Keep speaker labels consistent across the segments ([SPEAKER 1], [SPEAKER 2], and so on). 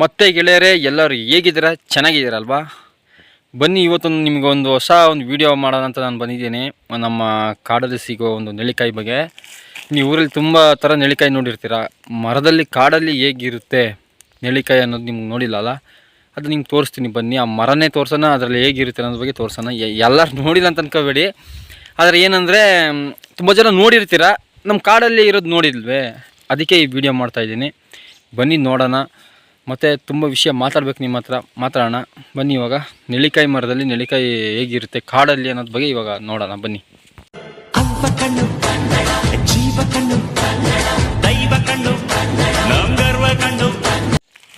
[SPEAKER 1] ಮತ್ತೆ ಗೆಳೆಯರೇ, ಎಲ್ಲರೂ ಹೇಗಿದ್ದೀರಾ? ಚೆನ್ನಾಗಿದ್ದೀರಲ್ವಾ? ಬನ್ನಿ, ಇವತ್ತೊಂದು ನಿಮಗೆ ಒಂದು ಹೊಸ ಒಂದು ವಿಡಿಯೋ ಮಾಡೋಣ ಅಂತ ನಾನು ಬಂದಿದ್ದೀನಿ. ನಮ್ಮ ಕಾಡಲ್ಲಿ ಸಿಗೋ ಒಂದು ನೆಲ್ಲಿಕಾಯಿ ಬಗ್ಗೆ. ನೀವು ಊರಲ್ಲಿ ತುಂಬ ಥರ ನೆಲ್ಲಿಕಾಯಿ ನೋಡಿರ್ತೀರ. ಮರದಲ್ಲಿ, ಕಾಡಲ್ಲಿ ಹೇಗಿರುತ್ತೆ ನೆಲ್ಲಿಕಾಯಿ ಅನ್ನೋದು ನಿಮ್ಗೆ ನೋಡಿಲ್ಲಲ್ಲ? ಅದು ನಿಮ್ಗೆ ತೋರಿಸ್ತೀನಿ. ಬನ್ನಿ, ಆ ಮರನೇ ತೋರ್ಸೋಣ, ಅದರಲ್ಲಿ ಹೇಗಿರುತ್ತೆ ಅನ್ನೋದ್ರ ಬಗ್ಗೆ ತೋರ್ಸೋಣ. ಎಲ್ಲರೂ ನೋಡಿಲ್ಲ ಅಂತ ಅನ್ಕೋಬೇಡಿ. ಆದರೆ ಏನಂದರೆ ತುಂಬ ಜನ ನೋಡಿರ್ತೀರ. ನಮ್ಮ ಕಾಡಲ್ಲಿ ಇರೋದು ನೋಡಿಲ್ವೇ? ಅದಕ್ಕೆ ಈ ವಿಡಿಯೋ ಮಾಡ್ತಾಯಿದ್ದೀನಿ ಬನ್ನಿ, ನೋಡೋಣ. ಮತ್ತು ತುಂಬ ವಿಷಯ ಮಾತಾಡ್ಬೇಕು ನಿಮ್ಮ ಹತ್ರ. ಮಾತಾಡೋಣ. ಬನ್ನಿ ಇವಾಗ. ನೆಲ್ಲಿಕಾಯಿ ಮರದಲ್ಲಿ ನೆಲ್ಲಿಕಾಯಿ ಹೇಗಿರುತ್ತೆ? ಕಾಡಲ್ಲಿ ಅನ್ನೋದ್ರ ಬಗ್ಗೆ ಇವಾಗ ನೋಡೋಣ. ಬನ್ನಿ.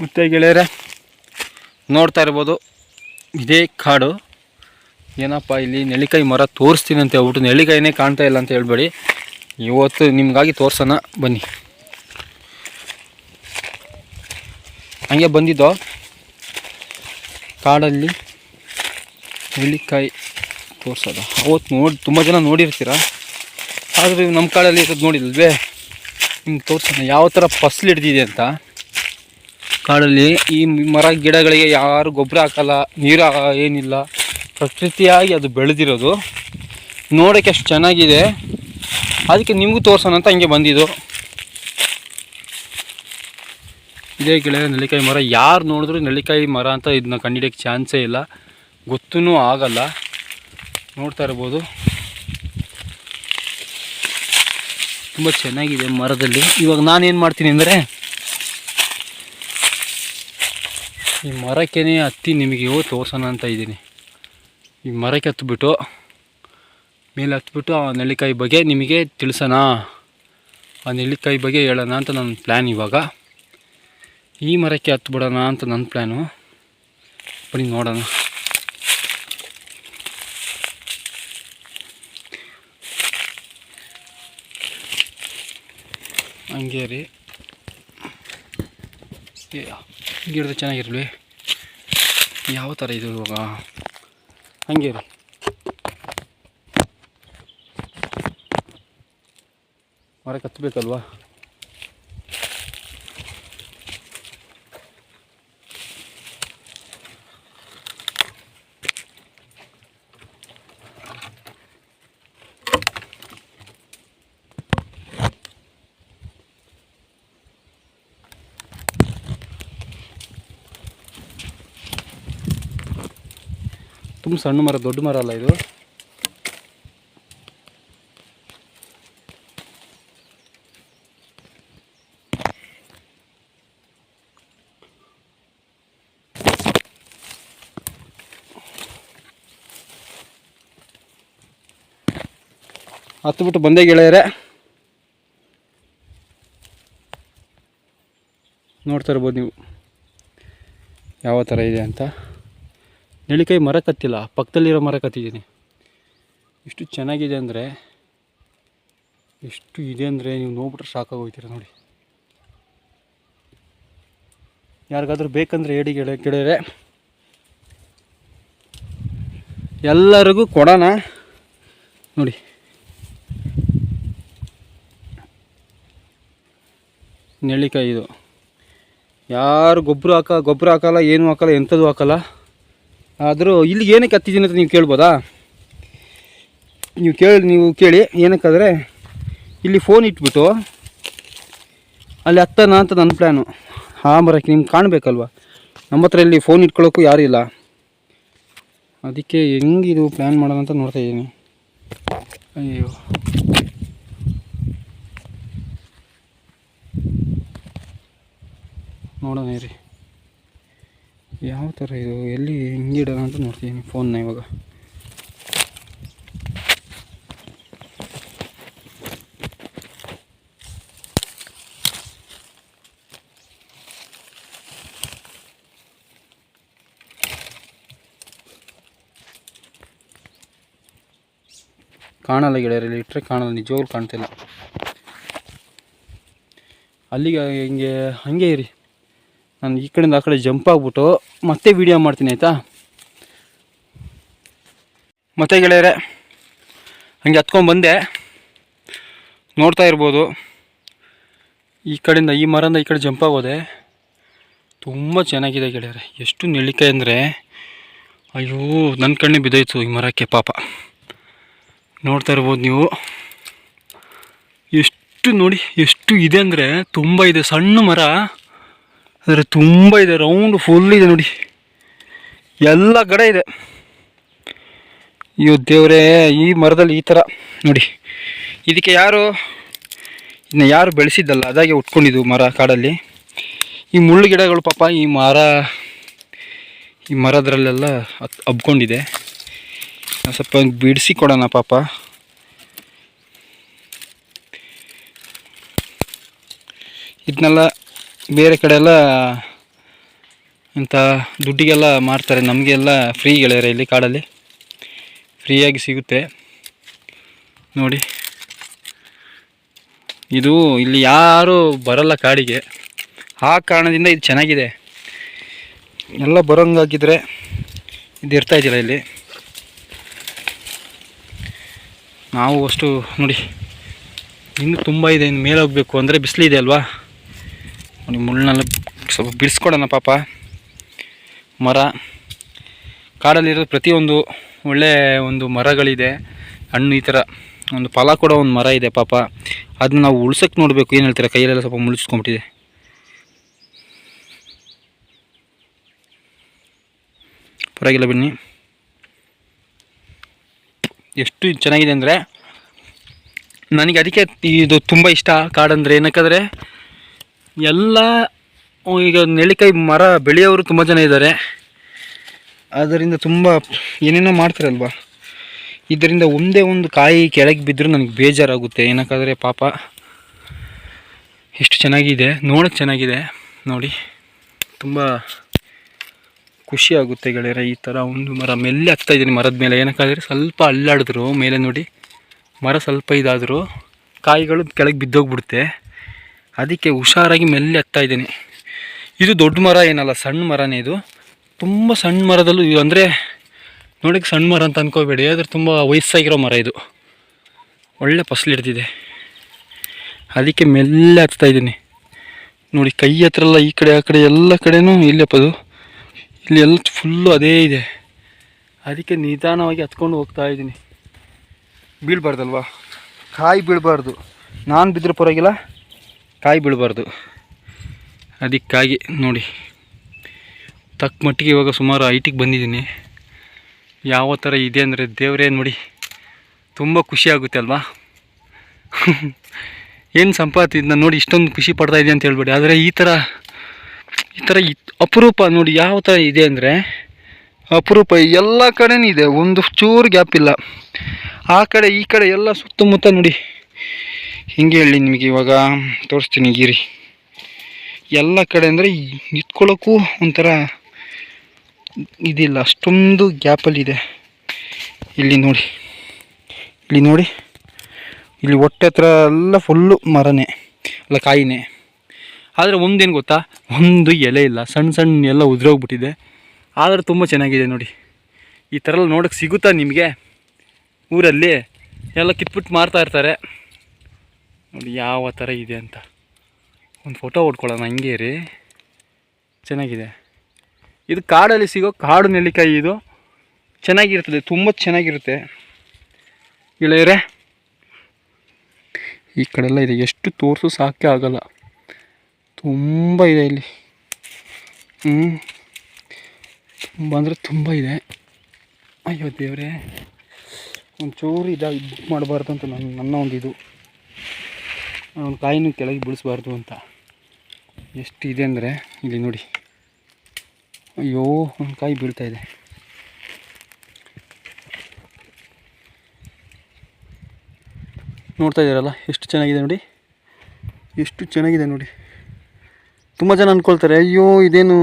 [SPEAKER 1] ಮತ್ತು ಗೆಳೆಯರೆ ನೋಡ್ತಾ ಇರ್ಬೋದು ಇದೇ ಕಾಡು. ಏನಪ್ಪ ಇಲ್ಲಿ ನೆಲ್ಲಿಕಾಯಿ ಮರ ತೋರಿಸ್ತೀನಿ ಅಂತ ಹೇಳ್ಬಿಟ್ಟು ನೆಲ್ಲಿಕಾಯಿನೇ ಕಾಣ್ತಾ ಇಲ್ಲ ಅಂತ ಹೇಳ್ಬೇಡಿ. ಇವತ್ತು ನಿಮಗಾಗಿ ತೋರ್ಸೋಣ. ಬನ್ನಿ. ಹಂಗೆ ಬಂದಿದ್ದೋ. ಕಾಡಲ್ಲಿ ನೆಲ್ಲಿಕಾಯಿ ತೋರ್ಸೋದ. ಅವತ್ತು ನೋಡಿ, ತುಂಬ ಜನ ನೋಡಿರ್ತೀರ? ಆದರೆ ನಮ್ಮ ಕಾಡಲ್ಲಿ ಇರೋದು ನೋಡಿಲ್ವೇ? ನಿಮ್ಗೆ ತೋರ್ಸೋಣ ಯಾವ ಥರ ಫಸಲು ಹಿಡ್ದಿದೆ ಅಂತ. ಕಾಡಲ್ಲಿ ಈ ಮರ ಗಿಡಗಳಿಗೆ ಯಾರು ಗೊಬ್ಬರ ಹಾಕಲ್ಲ, ನೀರು ಏನಿಲ್ಲ. ಪ್ರಕೃತಿಯಾಗಿ ಅದು ಬೆಳೆದಿರೋದು. ನೋಡೋಕ್ಕೆ ಅಷ್ಟು ಚೆನ್ನಾಗಿದೆ. ಅದಕ್ಕೆ ನಿಮಗೂ ತೋರಿಸೋಣ ಅಂತ ಹಂಗೆ ಬಂದಿದ್ದು. ಇದೇ ಗೆಳೆಯ ನೆಲ್ಲಿಕಾಯಿ ಮರ. ಯಾರು ನೋಡಿದ್ರು ನೆಲ್ಲಿಕಾಯಿ ಮರ ಅಂತ ಇದನ್ನ ಕಂಡಿಡಿಯೋಕ್ಕೆ ಚಾನ್ಸೇ ಇಲ್ಲ. ಗೊತ್ತೂ ಆಗಲ್ಲ. ನೋಡ್ತಾ ಇರ್ಬೋದು. ತುಂಬ ಚೆನ್ನಾಗಿದೆ ಮರದಲ್ಲಿ. ಇವಾಗ ನಾನೇನು ಮಾಡ್ತೀನಿ ಅಂದರೆ, ಈ ಮರಕ್ಕೇನೆ ಹತ್ತಿ ನಿಮಗೆ ತೋರ್ಸೋಣ ಅಂತ ಇದ್ದೀನಿ. ಈ ಮರಕ್ಕೆ ಹತ್ಬಿಟ್ಟು, ಮೇಲೆ ಹತ್ಬಿಟ್ಟು ಆ ನೆಲ್ಲಿಕಾಯಿ ಬಗ್ಗೆ ನಿಮಗೆ ತಿಳಿಸೋಣ. ಆ ನೆಲ್ಲಿಕಾಯಿ ಬಗ್ಗೆ ಹೇಳೋಣ ಅಂತ ನನ್ನ ಪ್ಲ್ಯಾನ್ ಇವಾಗ. ಈ ಮರಕ್ಕೆ ಹತ್ತು ಬಿಡೋಣ ಅಂತ ನನ್ನ ಪ್ಲ್ಯಾನು ಬನ್ನಿ ನೋಡೋಣ. ಹಂಗೆ ರೀ. ಗಿಡದ ಚೆನ್ನಾಗಿರಲಿ. ಯಾವ ಥರ ಇದು ಇವಾಗ? ಹಂಗೆ ರೀ. ಮರಕ್ಕೆ ಹತ್ಬೇಕಲ್ವಾ ತುಂಬ ಸಣ್ಣ ಮರ, ದೊಡ್ಡ ಮರ ಅಲ್ಲ ಇದು. ಹತ್ಬಿಟ್ಟು ಬಂದೇ ಗೆಳೆಯರೆ. ನೋಡ್ತಾ ಇರ್ಬೋದು ನೀವು. ಯಾವ ಥರ ಇದೆ ಅಂತ. ನೆಲ್ಲಿಕಾಯಿ ಮರ ಕತ್ತಿಲ್ಲ, ಪಕ್ಕದಲ್ಲಿರೋ ಮರ ಕತ್ತಿದ್ದೀನಿ. ಎಷ್ಟು ಚೆನ್ನಾಗಿದೆ ಅಂದರೆ, ಎಷ್ಟು ಇದೆ ಅಂದರೆ ನೀವು ನೋಡ್ಬಿಟ್ರೆ ಸಾಕಾಗೋಗ್ತೀರ ನೋಡಿ. ಯಾರಿಗಾದ್ರೂ ಬೇಕಂದ್ರೆ ಹೇಳಿ ಗೆಳೆ ಗೆಳೆಯರೆ. ಎಲ್ಲರಿಗೂ ಕೊಡೋಣ. ನೋಡಿ. ನೆಲ್ಲಿಕಾಯಿ ಇದು. ಯಾರು ಗೊಬ್ಬರ ಹಾಕ ಗೊಬ್ಬರ ಹಾಕಲ್ಲ, ಏನು ಹಾಕಲ್ಲ, ಎಂಥದ್ದು ಹಾಕಲ್ಲ. ಆದರೂ ಇಲ್ಲಿ ಏನಕ್ಕೆ ಹತ್ತಿದ್ದೀನಿ ಅಂತ ನೀವು ಕೇಳ್ಬೋದಾ? ನೀವು ಕೇಳಿ ನೀವು ಕೇಳಿ, ಏನಕ್ಕಾದರೆ ಇಲ್ಲಿ ಫೋನ್ ಇಟ್ಬಿಟ್ಟು ಅಲ್ಲಿ ಹತ್ತನ ಅಂತ ನನ್ನ ಪ್ಲ್ಯಾನು ಆ ಮರಕ್ಕೆ ನಿಮ್ಗೆ ಕಾಣಬೇಕಲ್ವ? ನಮ್ಮ ಹತ್ರ ಇಲ್ಲಿ ಫೋನ್ ಇಟ್ಕೊಳ್ಳೋಕ್ಕೂ ಯಾರೂ ಇಲ್ಲ. ಅದಕ್ಕೆ ಹೆಂಗಿದು ಪ್ಲ್ಯಾನ್ ಮಾಡೋಣ ಅಂತ ನೋಡ್ತಾ ಇದ್ದೀನಿ. ಅಯ್ಯೋ. ನೋಡೋಣ ರೀ ಯಾವ ಥರ ಇದು? ಎಲ್ಲಿ ಹಿಂಗಿಡೋಣ ಅಂತ ನೋಡ್ತೀನಿ ಫೋನ್ನ ಇವಾಗ. ಕಾಣಲ್ಲ ಗೆಳೆಯರಲ್ಲಿ ಇಟ್ಟರೆ ಕಾಣಲ್ಲ, ನಿಜವಾಗ್ಲೂ ಕಾಣ್ತಿಲ್ಲ ಅಲ್ಲಿಗೆ ಹಿಂಗೆ, ಹಂಗೆ ಇರಿ. ನಾನು ಈ ಕಡೆಯಿಂದ ಆ ಕಡೆ ಜಂಪ್ ಆಗ್ಬಿಟ್ಟು ಮತ್ತೆ ವಿಡಿಯೋ ಮಾಡ್ತೀನಿ ಆಯಿತಾ? ಮತ್ತೆ ಗೆಳೆಯರೆ, ಹಂಗೆ ಹತ್ಕೊಂಡ್ಬಂದೆ ನೋಡ್ತಾ ಇರ್ಬೋದು. ಈ ಕಡೆಯಿಂದ ಈ ಮರದಿಂದ ಈ ಕಡೆ ಜಂಪ್ ಆಗೋದೆ ತುಂಬ ಚೆನ್ನಾಗಿದೆ ಗೆಳೆಯರೆ. ಎಷ್ಟು ನೆಲ್ಲಿಕಾಯಿ ಅಂದರೆ, ಅಯ್ಯೋ ನನ್ನ ಕಣ್ಣಿಗೆ ಬಿದ್ದೋಯ್ತು ಈ ಮರಕ್ಕೆ ಪಾಪ. ನೋಡ್ತಾ ಇರ್ಬೋದು ನೀವು. ಎಷ್ಟು ನೋಡಿ, ಎಷ್ಟು ಇದೆ ಅಂದರೆ ತುಂಬ ಇದೆ. ಸಣ್ಣ ಮರ. ಆದರೆ ತುಂಬ ಇದೆ ರೌಂಡ್ ಫುಲ್ ಇದೆ ನೋಡಿ. ಎಲ್ಲ ಗಡ ಇದೆ. ಅಯ್ಯೋ ದೇವರೇ, ಈ ಮರದಲ್ಲಿ ಈ ಥರ ನೋಡಿ. ಇದಕ್ಕೆ ಯಾರು ಇನ್ನು ಯಾರು ಬೆಳೆಸಿದ್ದಲ್ಲ, ಅದಾಗೆ ಉಟ್ಕೊಂಡಿದ್ದು ಮರ ಕಾಡಲ್ಲಿ. ಈ ಮುಳ್ಳು ಗಿಡಗಳು ಪಾಪ ಈ ಮರ, ಈ ಮರದ್ರಲ್ಲೆಲ್ಲ ಹಬ್ಕೊಂಡಿದೆ. ಸ್ವಲ್ಪ ಬಿಡಿಸಿ ಕೊಡೋಣ ಪಾಪ. ಇದನ್ನೆಲ್ಲ ಬೇರೆ ಕಡೆ ಎಲ್ಲ ಇಂಥ ದುಡ್ಡಿಗೆಲ್ಲ ಮಾರ್ತಾರೆ. ನಮಗೆಲ್ಲ ಫ್ರೀ ಗೆಳೆಯರೆ ಇಲ್ಲಿ ಕಾಡಲ್ಲಿ. ಫ್ರೀಯಾಗಿ ಸಿಗುತ್ತೆ. ನೋಡಿ. ಇದು ಇಲ್ಲಿ ಯಾರು ಬರಲ್ಲ ಕಾಡಿಗೆ. ಆ ಕಾರಣದಿಂದ ಇದು ಚೆನ್ನಾಗಿದೆ. ಎಲ್ಲ ಬರೋಂಗಾಗಿದ್ರೆ ಇದು ಇರ್ತಾ ಇದ್ದಿಲ್ಲ ಇಲ್ಲಿ. ನಾವು ಅಷ್ಟು ನೋಡಿ, ಇನ್ನೂ ತುಂಬ ಇದೆ. ಇನ್ನು ಮೇಲೆ ಹೋಗಬೇಕು ಅಂದರೆ ಬಿಸಿಲಿದೆ ಅಲ್ವಾ? ನೋಡಿ ಮುಳ್ಳನ್ನೆಲ್ಲ ಸ್ವಲ್ಪ ಬಿಡಿಸ್ಕೊಡೋಣ ಪಾಪ. ಮರ. ಕಾಡಲ್ಲಿರೋ ಪ್ರತಿಯೊಂದು ಒಳ್ಳೆ ಒಂದು ಮರಗಳಿದೆ. ಹಣ್ಣು ಈ ಥರ. ಒಂದು ಫಲ ಕೊಡೋ ಒಂದು ಮರ ಇದೆ ಪಾಪ. ಅದನ್ನ ನಾವು ಉಳ್ಸೋಕ್ಕೆ ನೋಡಬೇಕು. ಏನು ಹೇಳ್ತೀರಾ? ಕೈಯಲ್ಲೆಲ್ಲ ಸ್ವಲ್ಪ ಮುಳುಗಿಸ್ಕೊಂಬಿಟ್ಟಿದೆ ಪರವಾಗಿಲ್ಲ ಬನ್ನಿ ಎಷ್ಟು ಚೆನ್ನಾಗಿದೆ ಅಂದರೆ ನನಗೆ ಅದಕ್ಕೆ ಇದು ತುಂಬ ಇಷ್ಟ. ಕಾಡಂದರೆ ಏನಕ್ಕಂದರೆ ಎಲ್ಲ ಈಗ ನೆಲ್ಲಿಕಾಯಿ ಮರ ಬೆಳೆಯೋರು ತುಂಬ ಜನ ಇದ್ದಾರೆ. ಅದರಿಂದ ತುಂಬ ಏನೇನೋ ಮಾಡ್ತಾರಲ್ವ? ಇದರಿಂದ ಒಂದೇ ಒಂದು ಕಾಯಿ ಕೆಳಗೆ ಬಿದ್ದರೂ ನನಗೆ ಬೇಜಾರಾಗುತ್ತೆ. ಏನಕ್ಕಾದರೆ ಪಾಪ ಎಷ್ಟು ಚೆನ್ನಾಗಿದೆ ನೋಡೋಕ್ಕೆ ಚೆನ್ನಾಗಿದೆ. ನೋಡಿ, ತುಂಬ ಖುಷಿ ಆಗುತ್ತೆ ಗೆಳೆಯರೆ ಈ ಥರ ಒಂದು ಮರ. ಮೆಲ್ಲೆ ಹತ್ತಾ ಇದ್ದೀನಿ ಮರದ ಮೇಲೆ. ಏನಕ್ಕಾದರೆ ಸ್ವಲ್ಪ ಅಲ್ಲಾಡಿದ್ರು. ಮೇಲೆ ನೋಡಿ, ಮರ ಸ್ವಲ್ಪ ಇದಾದರೂ. ಕಾಯಿಗಳು ಕೆಳಗೆ ಬಿದ್ದೋಗ್ಬಿಡುತ್ತೆ. ಅದಕ್ಕೆ ಹುಷಾರಾಗಿ ಮೆಲ್ಲಿ ಹತ್ತಾ ಇದ್ದೀನಿ. ಇದು ದೊಡ್ಡ ಮರ ಏನಲ್ಲ, ಸಣ್ಣ ಮರನೇ ಇದು. ತುಂಬ ಸಣ್ಣ ಮರದಲ್ಲೂ ಇದು ಅಂದರೆ ನೋಡಕ್ಕೆ ಸಣ್ಣ ಮರ ಅಂತ ಅನ್ಕೋಬೇಡಿ, ಆದರೆ ತುಂಬ ವಯಸ್ಸಾಗಿರೋ ಮರ ಇದು. ಒಳ್ಳೆ ಫಸಲು ಹಿಡ್ದಿದೆ. ಅದಕ್ಕೆ ಮೆಲ್ಲೆ ಹತ್ತಾ ಇದ್ದೀನಿ. ನೋಡಿ, ಕೈ ಹತ್ರ ಎಲ್ಲ ಈ ಕಡೆ, ಆ ಕಡೆ ಎಲ್ಲ ಕಡೆನೂ ಇಲ್ಲಪ್ಪ ಅದು. ಇಲ್ಲಿ ಎಲ್ಲ ಫುಲ್ಲು ಅದೇ ಇದೆ. ಅದಕ್ಕೆ ನಿಧಾನವಾಗಿ ಹತ್ಕೊಂಡು ಹೋಗ್ತಾ ಇದ್ದೀನಿ. ಬೀಳ್ಬಾರ್ದಲ್ವಾ? ಕಾಯಿ ಬೀಳಬಾರ್ದು. ನಾನು ಬಿದ್ದರೆ ಪರವಾಗಿಲ್ಲ. ಕಾಯಿ ಬೀಳಬಾರ್ದು. ಅದಕ್ಕಾಗಿ ನೋಡಿ. ತಕ್ಕ ಮಟ್ಟಿಗೆ ಇವಾಗ ಸುಮಾರು ಐಟಿಗೆ ಬಂದಿದ್ದೀನಿ. ಯಾವ ಥರ ಇದೆ ಅಂದರೆ ದೇವರೇ ನೋಡಿ. ತುಂಬ ಖುಷಿ ಆಗುತ್ತೆ ಅಲ್ವಾ? ಏನು ಸಂಪಾತಿ ಇದನ್ನ ನೋಡಿ ಇಷ್ಟೊಂದು ಖುಷಿ ಪಡ್ತಾ ಇದೆ ಅಂತ ಹೇಳ್ಬೇಡಿ. ಆದರೆ ಈ ಥರ ಈ ಥರ ಅಪರೂಪ ನೋಡಿ ಯಾವ ಥರ ಇದೆ ಅಂದರೆ ಅಪರೂಪ ಎಲ್ಲ ಕಡೆನೂ ಇದೆ. ಒಂದು ಚೂರು ಗ್ಯಾಪ್ ಇಲ್ಲ. ಆ ಕಡೆ, ಈ ಕಡೆ ಎಲ್ಲ ಸುತ್ತಮುತ್ತ ನೋಡಿ. ಹಿಂಗೆ ಹೇಳಿ ನಿಮಗೆ ಇವಾಗ ತೋರಿಸ್ತೀನಿ ಗಿರಿ. ಎಲ್ಲ ಕಡೆ ಅಂದರೆ ನಿಂತ್ಕೊಳ್ಳೋಕ್ಕೂ ಒಂಥರ ಇದಿಲ್ಲ, ಅಷ್ಟೊಂದು ಗ್ಯಾಪಲ್ಲಿದೆ. ಇಲ್ಲಿ ನೋಡಿ ಇಲ್ಲಿ ನೋಡಿ, ಇಲ್ಲಿ ಹೊಟ್ಟೆ ಹತ್ರ ಎಲ್ಲ ಫುಲ್ಲು ಮರನೇ, ಅಲ್ಲ ಕಾಯಿನೇ. ಆದರೆ ಒಂದೇನು ಗೊತ್ತಾ, ಒಂದು ಎಲೆ ಇಲ್ಲ ಸಣ್ಣ ಸಣ್ಣ ಎಲ್ಲ ಉದುರೋಗ್ಬಿಟ್ಟಿದೆ. ಆದರೆ ತುಂಬ ಚೆನ್ನಾಗಿದೆ ನೋಡಿ. ಈ ಥರ ಎಲ್ಲ ನೋಡೋಕ್ಕೆ ಸಿಗುತ್ತಾ ನಿಮಗೆ? ಊರಲ್ಲಿ ಎಲ್ಲ ಕಿತ್ಬಿಟ್ಟು ಮಾರ್ತಾ ಇರ್ತಾರೆ. ನೋಡಿ ಯಾವ ಥರ ಇದೆ ಅಂತ. ಒಂದು ಫೋಟೋ ಹೊಡ್ಕೊಳ್ಳೋಣ, ಹಂಗೆ ರೀ ಚೆನ್ನಾಗಿದೆ. ಇದು ಕಾಡಲ್ಲಿ ಸಿಗೋ ಕಾಡು ನೆಲ್ಲಿಕಾಯಿ ಇದು. ಚೆನ್ನಾಗಿರ್ತದೆ, ತುಂಬ ಚೆನ್ನಾಗಿರುತ್ತೆ. ಗೆಳೆಯರೆ, ಈ ಕಡೆಲ್ಲ ಇದೆ. ಎಷ್ಟು ತೋರಿಸು ಸಾಕೆ ಆಗಲ್ಲ. ತುಂಬ ಇದೆ ಇಲ್ಲಿ. ಹ್ಞೂ ತುಂಬ ಅಂದರೆ ತುಂಬ ಇದೆ. ಅಯ್ಯೋ ದೇವರೇ, ಒಂಚೂರು ಇದಾಗ ಇದು ಮಾಡಬಾರ್ದು ಅಂತ ನನ್ನ ನನ್ನ ಒಂದು ಇದು ಒಂದು ಕಾಯಿನೂ ಕೆಳಗೆ ಬೀಳಿಸ್ಬಾರ್ದು ಅಂತ. ಎಷ್ಟು ಇದೆ ಅಂದರೆ, ಇಲ್ಲಿ ನೋಡಿ. ಅಯ್ಯೋ ಒಂದು ಕಾಯಿ ಬೀಳ್ತಾ ಇದೆ. ನೋಡ್ತಾ ಇದ್ದೀರಲ್ಲ, ಎಷ್ಟು ಚೆನ್ನಾಗಿದೆ ನೋಡಿ. ಎಷ್ಟು ಚೆನ್ನಾಗಿದೆ ನೋಡಿ. ತುಂಬ ಜನ ಅಂದ್ಕೊಳ್ತಾರೆ ಅಯ್ಯೋ, ಇದೇನು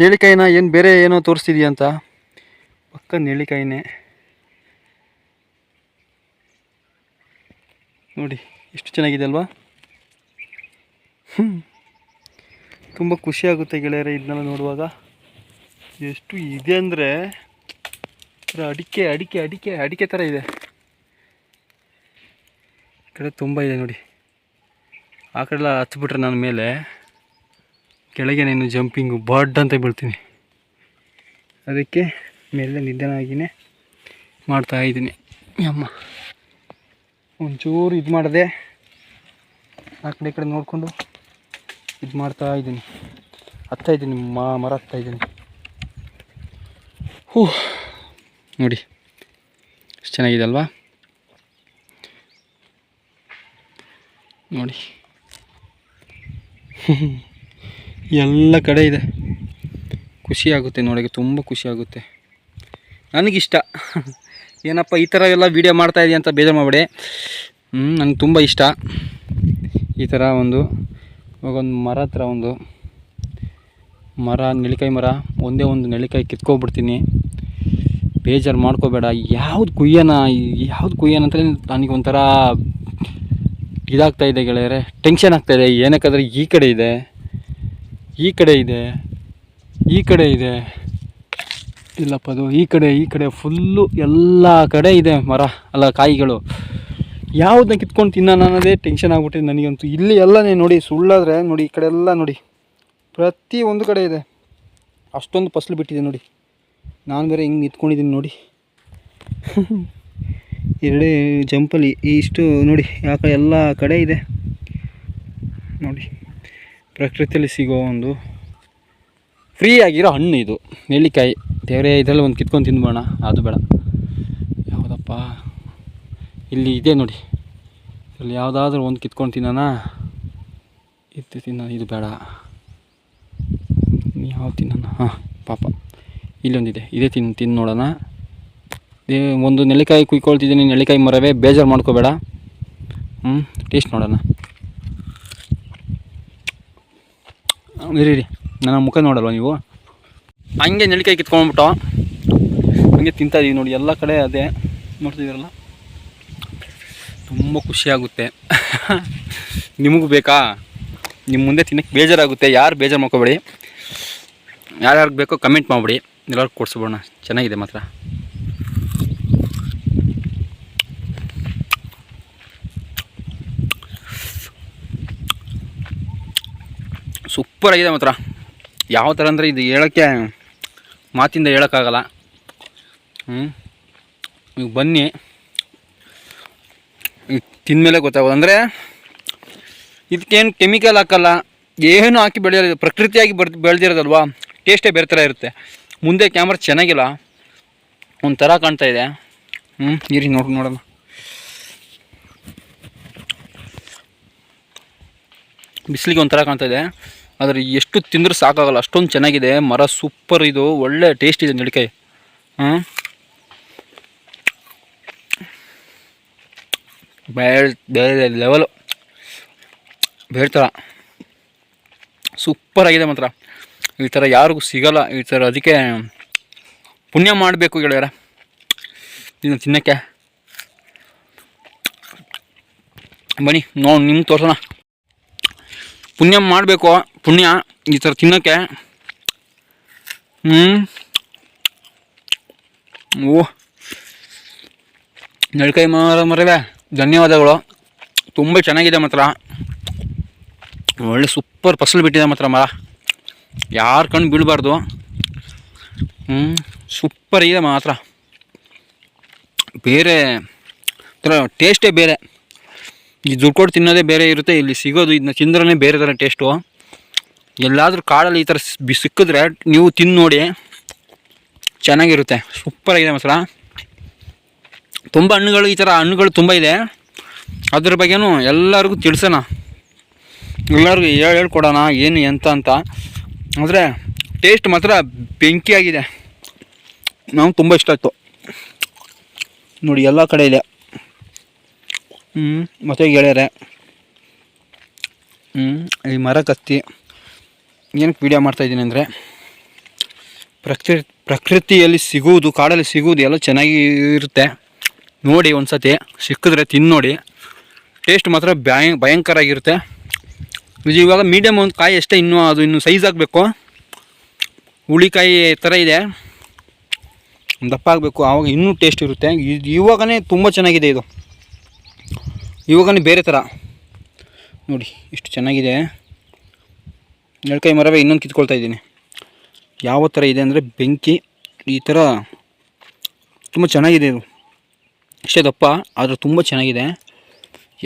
[SPEAKER 1] ನೆಲ್ಲಿಕಾಯಿನ? ಏನು ಬೇರೆ ಏನೋ ತೋರಿಸ್ತಿದೀಯ ಅಂತ. ಪಕ್ಕ ನೆಲ್ಲಿಕಾಯಿನೇ. ನೋಡಿ. ಎಷ್ಟು ಚೆನ್ನಾಗಿದೆ ಅಲ್ವಾ? ಹ್ಞೂ ತುಂಬ ಖುಷಿಯಾಗುತ್ತೆ ಗೆಳೆಯರೆ ಇದನ್ನೆಲ್ಲ ನೋಡುವಾಗ. ಎಷ್ಟು ಇದೆ ಅಂದರೆ ಅಡಿಕೆ ಅಡಿಕೆ ಅಡಿಕೆ ಅಡಿಕೆ ಥರ ಇದೆ. ಈ ಕಡೆ ತುಂಬ ಇದೆ ನೋಡಿ. ಆ ಕಡೆ ಎಲ್ಲ ಹತ್ಬಿಟ್ರೆ ನನ್ನ ಮೇಲೆ. ಕೆಳಗೆ ನೀನು ಜಂಪಿಂಗು ಬರ್ಡ್ ಅಂತ ಬೀಳ್ತೀನಿ ಅದಕ್ಕೆ ಮೇಲೆ ನಿಧಾನಾಗಿನೇ ಮಾಡ್ತಾ ಮಾಡ್ತಾಯಿದ್ದೀನಿ ಅಮ್ಮ ಒಂಚೂರು ಇದು ಮಾಡಿದೆ. ಆ ಕಡೆ ಕಡೆ ನೋಡಿಕೊಂಡು ಇದು ಮಾಡ್ತಾ ಇದ್ದೀನಿ. ಹತ್ತಾ ಇದ್ದೀನಿ, ಮಾ ಮರ ಹತ್ತಾ ಇದ್ದೀನಿ. ಹೂ, ನೋಡಿ, ಎಷ್ಟು ಚೆನ್ನಾಗಿದೆ ಅಲ್ವಾ? ನೋಡಿ. ಎಲ್ಲ ಕಡೆ ಇದೆ. ಖುಷಿ ಆಗುತ್ತೆ ನೋಡೋಕ್ಕೆ ತುಂಬ ಖುಷಿ ಆಗುತ್ತೆ. ನನಗಿಷ್ಟ. ಏನಪ್ಪ ಈ ಥರ ಎಲ್ಲ ವೀಡಿಯೋ ಮಾಡ್ತಾ ಇದೆಯಾ ಅಂತ ಬೇಜಾರು ಮಾಡಬೇಡಿ. ಹ್ಞೂ ನನಗೆ ತುಂಬ ಇಷ್ಟ. ಈ ಥರ ಒಂದು, ಇವಾಗ ಒಂದು ಮರ ಹತ್ರ ಒಂದು ಮರ, ನೆಲ್ಲಿಕಾಯಿ ಮರ, ಒಂದೇ ಒಂದು ನೆಲ್ಲಿಕಾಯಿ ಕಿತ್ಕೊಬಿಡ್ತೀನಿ. ಬೇಜಾರು ಮಾಡ್ಕೋಬೇಡ. ಯಾವ್ದು ಕುಯ್ಯೋಣ ಯಾವ್ದು ಕುಯ್ಯೋಣ ಅಂತ ನನಗೆ ಒಂಥರ ಇದಾಗ್ತಾ ಇದೆ ಗೆಳೆಯರೆ. ಟೆನ್ಷನ್ ಆಗ್ತಾ ಇದೆ. ಏನಕ್ಕಾದ್ರೆ ಈ ಕಡೆ ಇದೆ, ಈ ಕಡೆ ಇದೆ, ಈ ಕಡೆ ಇದೆ. ಇಲ್ಲಪ್ಪ, ಅದು ಈ ಕಡೆ ಈ ಕಡೆ ಫುಲ್ಲು ಎಲ್ಲ ಕಡೆ ಇದೆ ಮರ ಅಲ್ಲ ಕಾಯಿಗಳು. ಯಾವುದನ್ನ ಕಿತ್ಕೊಂಡು ತಿನ್ನೋಣ ಅನ್ನೋದೇ ಟೆನ್ಷನ್ ಆಗ್ಬಿಟ್ಟಿದೆ ನನಗಂತೂ. ಇಲ್ಲಿ ಎಲ್ಲನೇ ನೋಡಿ, ಸುಳ್ಳಾದರೆ ನೋಡಿ, ಈ ಕಡೆ ಎಲ್ಲ ನೋಡಿ. ಪ್ರತಿ ಒಂದು ಕಡೆ ಇದೆ. ಅಷ್ಟೊಂದು ಫಸಲು ಬಿಟ್ಟಿದೆ ನೋಡಿ. ನಾನು ಬೇರೆ ಹಿಂಗೆ ನಿಂತ್ಕೊಂಡಿದ್ದೀನಿ ನೋಡಿ. ಎರಡೇ ಜಂಪಲ್ಲಿ ಇಷ್ಟು ನೋಡಿ ಯಾಕೆ ಎಲ್ಲ ಕಡೆ ಇದೆ. ನೋಡಿ, ಪ್ರಕೃತಿಯಲ್ಲಿ ಸಿಗೋ ಒಂದು ಫ್ರೀ ಆಗಿರೋ ಹಣ್ಣು ಇದು, ನೆಲ್ಲಿಕಾಯಿ. ದೇವರೇ, ಇದರಲ್ಲಿ ಒಂದು ಕಿತ್ಕೊಂಡು ತಿನ್ಬೋಣ ಅದು ಬೇಡ. ಯಾವುದಪ್ಪ? ಇಲ್ಲಿ ಇದೆ ನೋಡಿ. ಇಲ್ಲಿ ಯಾವುದಾದ್ರೂ ಒಂದು ಕಿತ್ಕೊಂಡು ತಿನ್ನೋಣ. ಇದು ತಿನ್ನೋ, ಇದು ಬೇಡ. ಯಾವ ತಿನ್ನೋಣ? ಹಾಂ, ಪಾಪ. ಇಲ್ಲೊಂದಿದೆ. ಇದೇ ತಿನ್ ತಿಂದು ನೋಡೋಣ. ಏ ಒಂದು ನೆಲ್ಲಿಕಾಯಿ ಕುಯ್ಕೊಳ್ತಿದ್ದೀನಿ. ನೆಲ್ಲಿಕಾಯಿ ಮರವೇ, ಬೇಜಾರು ಮಾಡ್ಕೋಬೇಡ. ಹ್ಞೂ ಟೇಸ್ಟ್ ನೋಡೋಣ. ಇರಿ. ನನ್ನ ಮುಖ ನೋಡಲ್ವ ನೀವು? ಹಂಗೆ ನೆಲ್ಲಿಕಾಯಿ ಕಿತ್ಕೊಂಡ್ಬಿಟ್ಟು ಹಂಗೆ ತಿಂತಾ ಇದೀವಿ ನೋಡಿ, ಎಲ್ಲ ಕಡೆ ಅದೇ ನೋಡ್ತಿದ್ದೀರಲ್ಲ ತುಂಬ ಖುಷಿಯಾಗುತ್ತೆ ನಿಮಗೂ ಬೇಕಾ? ನಿಮ್ಮ ಮುಂದೆ ತಿನ್ನಕ್ಕೆ ಬೇಜಾರಾಗುತ್ತೆ. ಯಾರು ಬೇಜಾರು ಮಾಡ್ಕೋಬೇಡಿ. ಯಾರ್ಯಾರಿಗೆ ಬೇಕೋ ಕಮೆಂಟ್ ಮಾಡಿಬಿಡಿ. ಎಲ್ಲರಿಗೂ ಕೊಡಿಸ್ಬೋಣ ಚೆನ್ನಾಗಿದೆ ಮಾತ್ರ. ಸೂಪರ್ ಆಗಿದೆ ಮಾತ್ರ. ಯಾವ ಥರ ಅಂದರೆ ಇದು ಹೇಳೋಕ್ಕೆ ಮಾತಿಂದ ಹೇಳೋಕ್ಕಾಗಲ್ಲ. ಹ್ಞೂ ಈಗ ಬನ್ನಿ. ತಿಂದಮೇಲೆ ಗೊತ್ತಾಗೋದು. ಅಂದರೆ ಇದಕ್ಕೇನು ಕೆಮಿಕಲ್ ಹಾಕಲ್ಲ, ಏನು ಹಾಕಿ ಬೆಳೆಯೋದು ಪ್ರಕೃತಿಯಾಗಿ ಬರ್ ಬೆಳೆದಿರೋದಲ್ವಾ? ಟೇಸ್ಟೇ ಬೇರೆ ಥರ ಇರುತ್ತೆ. ಮುಂದೆ ಕ್ಯಾಮ್ರಾ ಚೆನ್ನಾಗಿಲ್ಲ. ಒಂಥರ ಕಾಣ್ತಾ ಇದೆ. ಹ್ಞೂ ಇರಿ, ನೋಡಿ, ನೋಡೋಣ. ಬಿಸಿಲಿಗೆ ಒಂಥರ ಕಾಣ್ತಾ ಇದೆ. ಆದರೆ ಎಷ್ಟು ತಿಂದರೂ ಸಾಕಾಗಲ್ಲ. ಅಷ್ಟೊಂದು ಚೆನ್ನಾಗಿದೆ. ಮರ ಸೂಪರ್ ಇದು. ಒಳ್ಳೆ ಟೇಸ್ಟ್ ಇದೆ ನೆಲ್ಲಿಕಾಯಿ ಹಾಂ? ಬೇರೆ ಬೇರೆ ಲೆವೆಲು ಸೂಪರ್ ಆಗಿದೆ ಮಾತ್ರ. ಈ ಥರ ಯಾರಿಗೂ ಸಿಗಲ್ಲ. ಈ ಥರ ಅದಕ್ಕೆ ಪುಣ್ಯ ಮಾಡಬೇಕು ಗೆಳೆಯರ. ಇದನ್ನು ತಿನ್ನೋಕ್ಕೆ. ಬನ್ನಿ, ನೋಡಿ, ನಿಮ್ಗೆ ತೋರ್ಸೋಣ. ಪುಣ್ಯ ಮಾಡಬೇಕು, ಪುಣ್ಯ ಈ ಥರ ತಿನ್ನೋಕ್ಕೆ. ಹ್ಞೂ ಓ. ನಡ್ಕೈ ಮರ ಮರವೇ. ಧನ್ಯವಾದಗಳು. ತುಂಬ ಚೆನ್ನಾಗಿದೆ ಮಾತ್ರ. ಒಳ್ಳೆ ಸೂಪರ್ ಫಸಲು ಬಿಟ್ಟಿದೆ ಮಾತ್ರ ಮರ. ಯಾರು ಕಣ್ಣು ಬೀಳಬಾರ್ದು. ಹ್ಞೂ ಸೂಪರ್ ಇದೆ ಮಾತ್ರ. ಬೇರೆ ಥರ ಟೇಸ್ಟೇ ಬೇರೆ. ಈ ದುಡ್ಡು ಕೊಟ್ಟು ತಿನ್ನೋದೇ ಬೇರೆ ಇರುತ್ತೆ, ಇಲ್ಲಿ ಸಿಗೋದು ಇದನ್ನ ತಿಂದ್ರೇ ಬೇರೆ ಥರ ಟೇಸ್ಟು ಎಲ್ಲಾದರೂ ಕಾಡಲ್ಲಿ ಈ ಥರ ಸಿಕ್ಕಿದ್ರೆ ನೀವು ತಿಂದು ನೋಡಿ. ಚೆನ್ನಾಗಿರುತ್ತೆ ಸೂಪರಾಗಿದೆ ಮಾತ್ರ ತುಂಬ ಹಣ್ಣುಗಳು, ಈ ಥರ ಹಣ್ಣುಗಳು ತುಂಬ ಇದೆ. ಅದ್ರ ಬಗ್ಗೆನೂ ಎಲ್ಲರಿಗೂ ತಿಳಿಸೋಣ. ಎಲ್ಲರಿಗೂ ಹೇಳಿ, ಹೇಳ್ಕೊಡೋಣ, ಏನು, ಎಂತ ಅಂತ. ಆದರೆ ಟೇಸ್ಟ್ ಮಾತ್ರ ಬೆಂಕಿಯಾಗಿದೆ. ನಮ್ಗೆ ತುಂಬ ಇಷ್ಟ ಆಯಿತು. ನೋಡಿ, ಎಲ್ಲ ಕಡೆ ಇದೆ. ಹ್ಞೂ ಮತ್ತು ಗೆಳೆಯರೆ. ಹ್ಞೂ ಈ ಮರ ಕತ್ತಿ ಏನಕ್ಕೆ ವೀಡಿಯೋ ಮಾಡ್ತಾಯಿದ್ದೀನಿ ಅಂದರೆ ಪ್ರಕೃತಿ ಪ್ರಕೃತಿಯಲ್ಲಿ ಸಿಗುವುದು, ಕಾಡಲ್ಲಿ ಸಿಗುವುದು ಎಲ್ಲ ಚೆನ್ನಾಗಿ ಇರುತ್ತೆ. ನೋಡಿ ಒಂದು ಸತಿ ಸಿಕ್ಕಿದ್ರೆ ತಿನ್ನೋಡಿ ನೋಡಿ. ಟೇಸ್ಟ್ ಮಾತ್ರ ಭಯ ಭಯಂಕರ ಆಗಿರುತ್ತೆ. ಇದು ಇವಾಗ ಮೀಡಿಯಮ್ ಒಂದು ಕಾಯಿ ಅಷ್ಟೇ, ಇನ್ನೂ ಅದು ಇನ್ನೂ ಸೈಜ್ ಆಗಬೇಕು ಹುಳಿಕಾಯಿ ಥರ ಇದೆ. ದಪ್ಪ ಆಗಬೇಕು ಆವಾಗ ಇನ್ನೂ ಟೇಸ್ಟ್ ಇರುತ್ತೆ. ಇವಾಗನೇ ತುಂಬ ಚೆನ್ನಾಗಿದೆ ಇದು. ಇವಾಗನೇ ಬೇರೆ ಥರ. ನೋಡಿ ಎಷ್ಟು ಚೆನ್ನಾಗಿದೆ. ಎಳ್ಕೈ ಮರವೇ ಇನ್ನೊಂದು ಕಿತ್ಕೊಳ್ತಾ ಇದ್ದೀನಿ. ಯಾವ ಥರ ಇದೆ ಅಂದರೆ ಬೆಂಕಿ, ಈ ಥರ ತುಂಬ ಚೆನ್ನಾಗಿದೆ ಇದು. ಇಷ್ಟೇ ದಪ್ಪ, ಆದರೆ ತುಂಬ ಚೆನ್ನಾಗಿದೆ.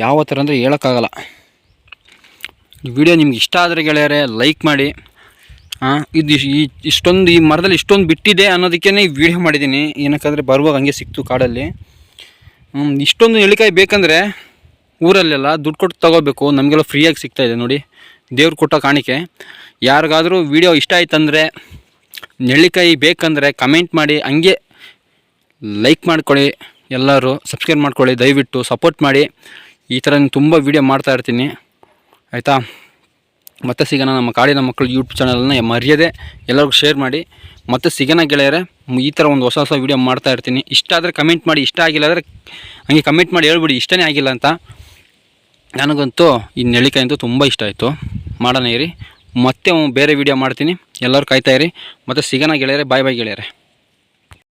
[SPEAKER 1] ಯಾವ ಥರ ಅಂದರೆ ಹೇಳೋಕ್ಕಾಗಲ್ಲ. ವಿಡಿಯೋ ನಿಮ್ಗೆ ಇಷ್ಟ ಆದರೆ ಗೆಳೆಯರೆ, ಲೈಕ್ ಮಾಡಿ. ಹಾಂ ಇದು ಈ ಇಷ್ಟೊಂದು, ಈ ಮರದಲ್ಲಿ ಇಷ್ಟೊಂದು ಬಿಟ್ಟಿದೆ ಅನ್ನೋದಕ್ಕೇ ಈ ವಿಡಿಯೋ ಮಾಡಿದ್ದೀನಿ. ಏನಕ್ಕಂದರೆ ಬರುವಾಗ ಹಂಗೆ ಸಿಕ್ತು ಕಾಡಲ್ಲಿ. ಇಷ್ಟೊಂದು ನೆಲ್ಲಿಕಾಯಿ ಬೇಕಂದರೆ ಊರಲ್ಲೆಲ್ಲ ದುಡ್ಡು ಕೊಟ್ಟು ತಗೋಬೇಕು. ನಮಗೆಲ್ಲ ಫ್ರೀಯಾಗಿ ಸಿಗ್ತಾ ಇದೆ ನೋಡಿ. ದೇವ್ರು ಕೊಟ್ಟ ಕಾಣಿಕೆ. ಯಾರಿಗಾದರೂ ವಿಡಿಯೋ ಇಷ್ಟ ಆಯ್ತಂದರೆ ನೆಲ್ಲಿಕಾಯಿ ಬೇಕಂದರೆ ಕಮೆಂಟ್ ಮಾಡಿ, ಹಂಗೆ ಲೈಕ್ ಮಾಡ್ಕೊಳ್ಳಿ. ಎಲ್ಲರೂ ಸಬ್ಸ್ಕ್ರೈಬ್ ಮಾಡ್ಕೊಳ್ಳಿ, ದಯವಿಟ್ಟು ಸಪೋರ್ಟ್ ಮಾಡಿ. ಈ ಥರ ತುಂಬ ವೀಡಿಯೋ ಮಾಡ್ತಾ ಇರ್ತೀನಿ. ಆಯಿತಾ? ಮತ್ತೆ ಸಿಗೋಣ. ನಮ್ಮ ಕಾಡಿನ ಮಕ್ಕಳು ಯೂಟ್ಯೂಬ್ ಚಾನಲನ್ನ ಮರ್ಯಾದೆ ಎಲ್ಲರಿಗೂ ಶೇರ್ ಮಾಡಿ. ಮತ್ತೆ ಸಿಗೋಣ ಗೆಳೆಯರೆ. ಈ ಥರ ಒಂದು ಹೊಸ ಹೊಸ ವೀಡಿಯೋ ಮಾಡ್ತಾ ಇರ್ತೀನಿ. ಇಷ್ಟ ಆದರೆ ಕಮೆಂಟ್ ಮಾಡಿ. ಇಷ್ಟ ಆಗಿಲ್ಲ ಅಂದರೆ ಹಂಗೆ ಕಮೆಂಟ್ ಮಾಡಿ ಹೇಳ್ಬಿಡಿ. ಇಷ್ಟನೇ ಆಗಿಲ್ಲ ಅಂತ. ನನಗಂತೂ ಈ ನೆಲ್ಲಿಕಾಯಿ ಅಂತೂ ತುಂಬ ಇಷ್ಟ ಆಯಿತು. ಮಾಡೋಣ ಇರಿ. ಮತ್ತೆ ಬೇರೆ ವೀಡಿಯೋ ಮಾಡ್ತೀನಿ. ಎಲ್ಲರೂ ಇರಿ. ಮತ್ತೆ ಸಿಗೋಣ ಗೆಳೆಯರೆ. ಬಾಯ್ ಬಾಯ್ ಗೆಳೆಯರೆ.